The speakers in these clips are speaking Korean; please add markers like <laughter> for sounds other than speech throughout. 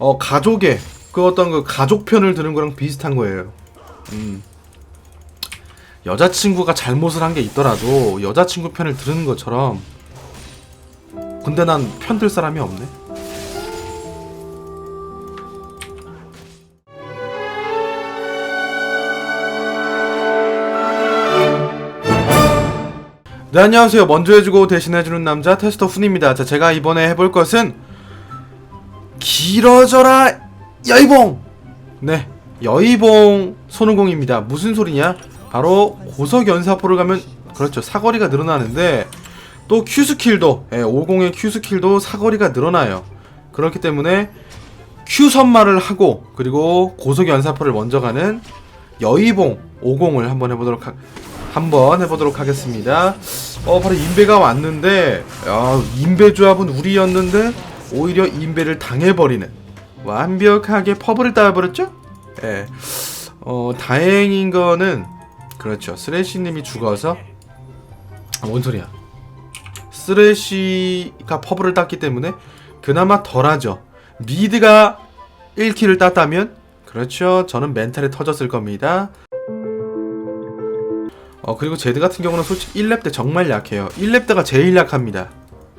어 가족의 그 어떤 그 가족 편을 드는 거랑 비슷한 거예요. 음. 여자친구가 잘못을 한 게 있더라도 여자친구 편을 들은 것처럼 근데 난 편 들 사람이 없네. 네 안녕하세요 먼저 해주고 대신해주는 남자 테스터 훈입니다 자 제가 이번에 해볼 것은 길어져라 여의봉! 네 여의봉 손오공입니다. 무슨 소리냐? 바로 고석 연사포를 가면 그렇죠 사거리가 늘어나는데 또 Q스킬도 예, 50의 Q스킬도 사거리가 늘어나요. 그렇기 때문에 Q선마를 하고 그리고 고석연사포를 먼저 가는 여의봉 50을 한번 해보도록 하, 한번 해보도록 하겠습니다. 어 바로 인베가 왔는데 야, 인베 조합은 우리였는데 오히려 인베를 당해버리는 완벽하게 퍼블을 따버렸죠? 예. 어 다행인 거는 그렇죠. 쓰레쉬님이 죽어서 아, 뭔 소리야? 쓰레쉬가 퍼블을 땄기 때문에 그나마 덜하죠. 미드가 1킬을 땄다면 그렇죠. 저는 멘탈이 터졌을 겁니다. 어 그리고 제드 같은 경우는 솔직히 1렙 때 정말 약해요 1렙 때가 제일 약합니다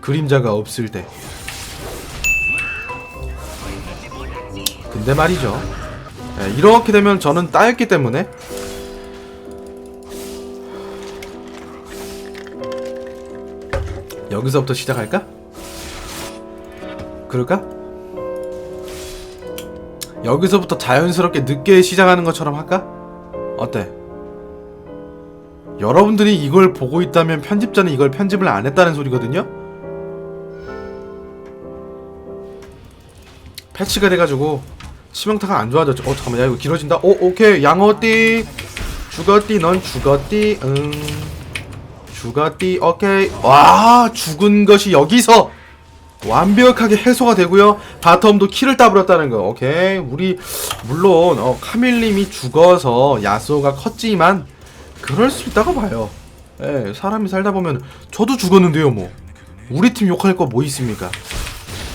그림자가 없을 때 근데 말이죠 예, 이렇게 되면 저는 따였기 때문에 여기서부터 시작할까? 그럴까? 여기서부터 자연스럽게 늦게 시작하는 것처럼 할까? 어때? 여러분들이 이걸 보고 있다면 편집자는 이걸 편집을 안 했다는 소리거든요? 패치가 돼가지고 치명타가 안 좋아졌죠. 어 잠깐만 야 이거 길어진다. 오 오케이 양어띠 죽었띠 넌 죽었띠 응 죽었띠 오케이 와 죽은 것이 여기서 완벽하게 해소가 되고요. 바텀도 키를 따버렸다는 거. 오케이 우리 물론 어, 카밀님이 죽어서 야수가 컸지만 그럴 수 있다고 봐요. 예, 사람이 살다 보면 저도 죽었는데요, 뭐. 우리 팀 욕할 거 뭐 있습니까?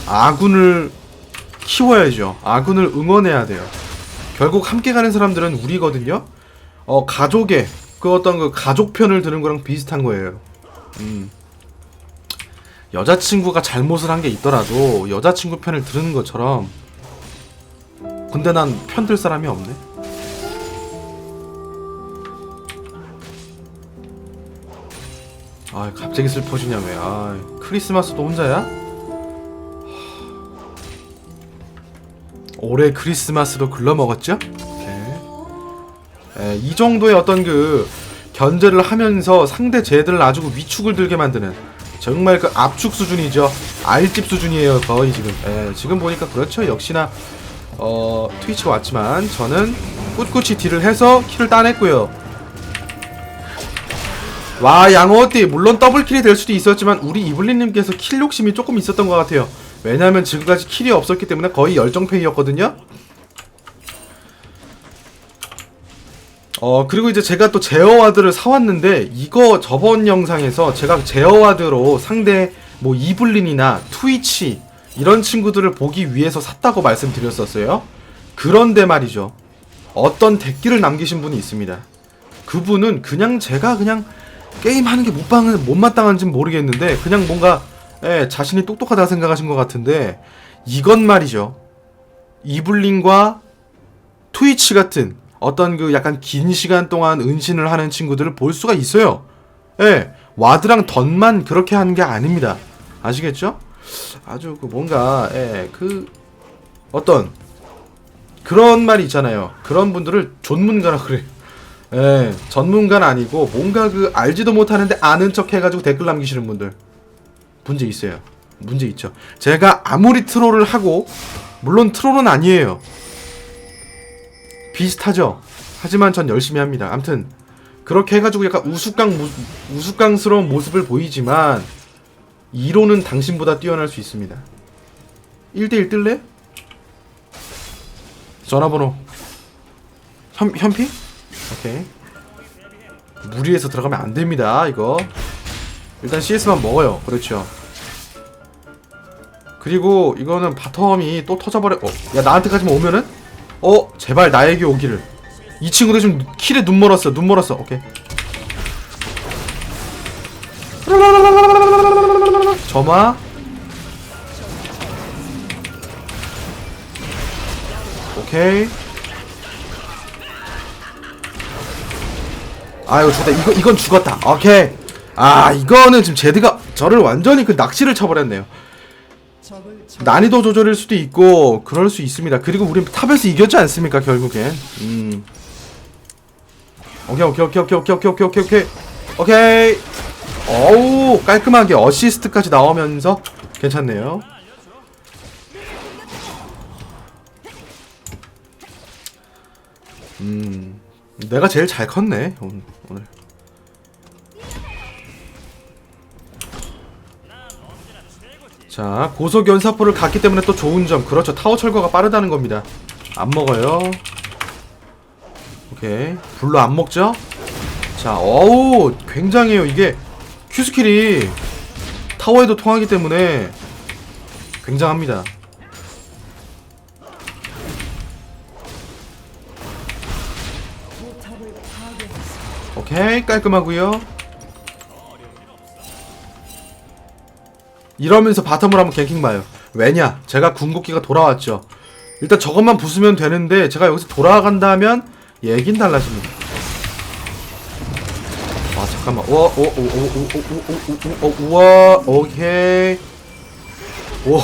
아군을 키워야죠. 아군을 응원해야 돼요. 결국 함께 가는 사람들은 우리거든요. 어, 가족의 그 어떤 그 가족 편을 드는 거랑 비슷한 거예요. 음. 여자친구가 잘못을 한 게 있더라도 여자친구 편을 들은 것처럼 근데 난 편 들 사람이 없네. 아 갑자기 슬퍼지냐 왜? 아 크리스마스도 혼자야? 올해 크리스마스도 글러먹었죠? 에, 이 정도의 어떤 그 견제를 하면서 상대 쟤들을 아주 위축을 들게 만드는 정말 그 압축 수준이죠. 알집 수준이에요 거의 지금. 에, 지금 보니까 그렇죠. 역시나 어 트위치가 왔지만 저는 꿋꿋이 딜을 해서 킬을 따냈고요. 와 양호띠 물론 더블킬이 될 수도 있었지만 우리 이블린님께서 킬 욕심이 조금 있었던 것 같아요 왜냐하면 지금까지 킬이 없었기 때문에 거의 열정페이였거든요? 어 그리고 이제 제가 또 제어와드를 사왔는데 이거 저번 영상에서 제가 제어와드로 상대 뭐 이블린이나 트위치 이런 친구들을 보기 위해서 샀다고 말씀드렸었어요. 그런데 말이죠. 어떤 댓글을 남기신 분이 있습니다. 그분은 그냥 제가 그냥 게임 하는 게 못방은 못마땅한지는 모르겠는데 그냥 뭔가 예, 자신이 똑똑하다 생각하신 것 같은데 이건 말이죠. 이블린과 트위치 같은 어떤 그 약간 긴 시간 동안 은신을 하는 친구들을 볼 수가 있어요. 예, 와드랑 던만 그렇게 하는 게 아닙니다. 아시겠죠? 아주 그 뭔가 예, 그 어떤 그런 말이 있잖아요. 그런 분들을 존문가라 그래. 예, 전문가는 아니고 뭔가 그 알지도 못하는데 아는 척 해가지고 댓글 남기시는 분들 문제 있어요. 문제 있죠. 제가 아무리 트롤을 하고 물론 트롤은 아니에요. 비슷하죠. 하지만 전 열심히 합니다. 암튼 그렇게 해가지고 약간 우스꽝 우스꽝스러운 모습을 보이지만 이론은 당신보다 뛰어날 수 있습니다. 1대1 뜰래? 전화번호 현, 현피? 오케이 무리해서 들어가면 안 됩니다 이거 일단 CS만 먹어요. 그렇죠. 그리고 이거는 바텀이 또 터져버려 어, 야 나한테까지만 오면은? 어 제발 나에게 오기를. 이 친구들 지금 킬에 눈 멀었어 눈 멀었어. 오케이. 점화. 오케이. 아이고 죽었다. 이거 이건 죽었다. 오케이 아 이거는 지금 제드가 저를 완전히 그 낚시를 쳐버렸네요. 난이도 조절일 수도 있고 그럴 수 있습니다. 그리고 우린 탑에서 이겼지 않습니까 결국엔? 음. 오케이 오케이 오케이 오케이 오케이 오케이 오케이 오케이 오케이. 어우 깔끔하게 어시스트까지 나오면서 괜찮네요. 음 내가 제일 잘 컸네 오늘, 자 고속 연사포를 갔기 때문에 또 좋은 점. 그렇죠. 타워 철거가 빠르다는 겁니다. 안 먹어요. 오케이. 불로 안 먹죠? 자 어우 굉장해요. 이게 큐 스킬이 타워에도 통하기 때문에 굉장합니다. 오케이. 깔끔하고요 이러면서 바텀을 한번 갱킹 봐요 왜냐 제가 궁극기가 돌아왔죠 일단 저것만 부수면 되는데 제가 여기서 돌아간다면 얘긴 달라집니다 아 잠깐만 우와 오케이 오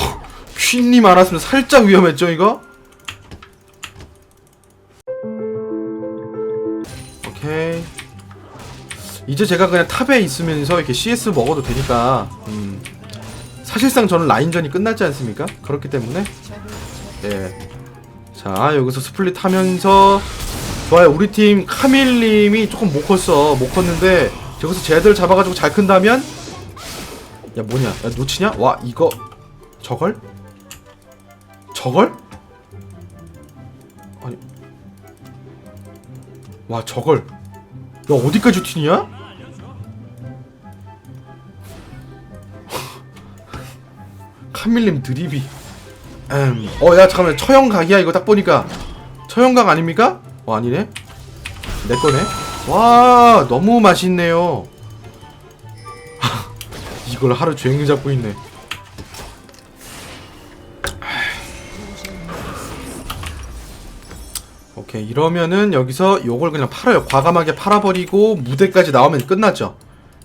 퀸님 알았으면 살짝 위험했죠 이거 오케이 이제 제가 그냥 탑에 있으면서 이렇게 CS 먹어도 되니까 음. 사실상 저는 라인전이 끝났지 않습니까? 그렇기 때문에 예. 자 여기서 스플릿 하면서 좋아요 우리 팀 카밀님이 조금 못 컸어 못 컸는데 여기서 쟤들 잡아가지고 잘 큰다면 야 뭐냐 야 놓치냐? 와 이거 저걸? 저걸? 아니 와 저걸 야 어디까지 튀냐? 카밀님 드립이. 음. 어야 잠깐만. 처형각이야 이거 딱 보니까. 처형각 아닙니까? 어 아니네. 내 거네. 와 너무 맛있네요. <laughs> 이걸 하루 종일 잡고 있네. 오케이 이러면은 여기서 요걸 그냥 팔아요. 과감하게 팔아버리고 무대까지 나오면 끝났죠.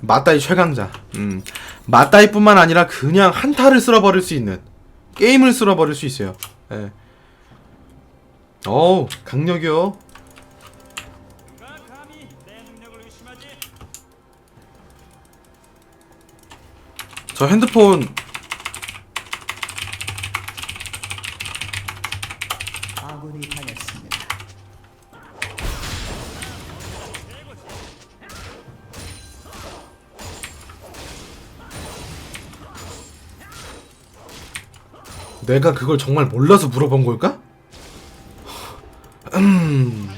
맞다이 최강자. 음 맞다이뿐만 아니라 그냥 한타를 쓸어버릴 수 있는 게임을 쓸어버릴 수 있어요 예. 어우 강력이요 저 핸드폰 내가 그걸 정말 몰라서 물어본 걸까? 음,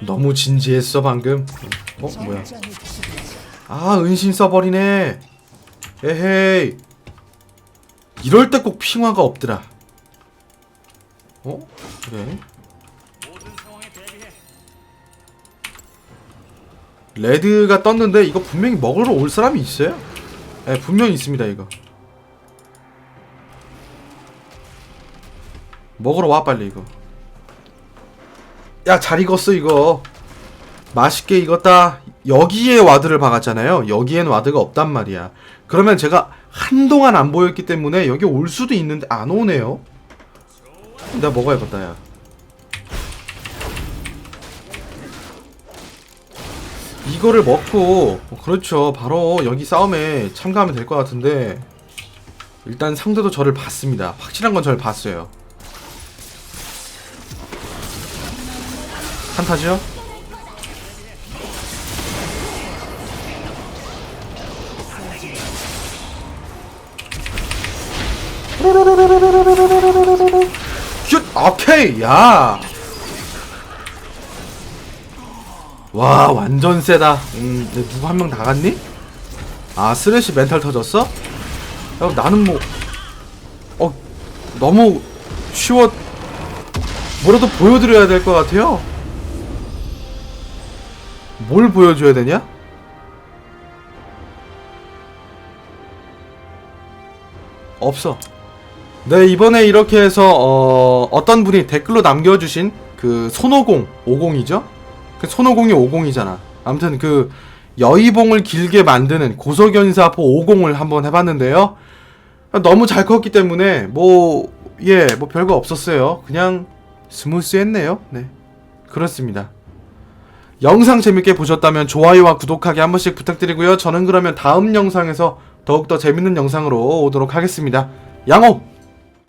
너무 진지했어 방금. 어 뭐야? 아 은신 써버리네. 에헤이. 이럴 때 꼭 핑화가 없더라. 어? 그래. 레드가 떴는데 이거 분명히 먹으러 올 사람이 있어요? 예, 분명히 있습니다 이거. 먹으러 와 빨리 이거. 야 잘 익었어 이거. 맛있게 익었다. 여기에 와드를 박았잖아요. 여기엔 와드가 없단 말이야. 그러면 제가 한동안 안 보였기 때문에 여기 올 수도 있는데 안 오네요. 내가 먹어야겠다 야. 이거를 먹고 어, 그렇죠. 바로 여기 싸움에 참가하면 될 것 같은데 일단 상대도 저를 봤습니다. 확실한 건 저를 봤어요 한타죠? 슛! 오케이! 야! 와, 완전 세다. 음, 누구 한 명 나갔니? 아, 쓰레쉬 멘탈 터졌어? 야, 나는 뭐, 어, 너무 쉬워 뭐라도 보여드려야 될 것 같아요 뭘 보여줘야 되냐? 없어. 네 이번에 이렇게 해서 어, 어떤 분이 댓글로 남겨주신 그 손오공 50이죠? 그 손오공이 50이잖아. 아무튼 그 여의봉을 길게 만드는 고석연사포 50을 한번 해봤는데요. 너무 잘 컸기 때문에 뭐 예 뭐 별거 없었어요. 그냥 스무스했네요. 네. 그렇습니다 영상 재밌게 보셨다면 좋아요와 구독하기 한 번씩 부탁드리고요. 저는 그러면 다음 영상에서 더욱더 재밌는 영상으로 오도록 하겠습니다. 양호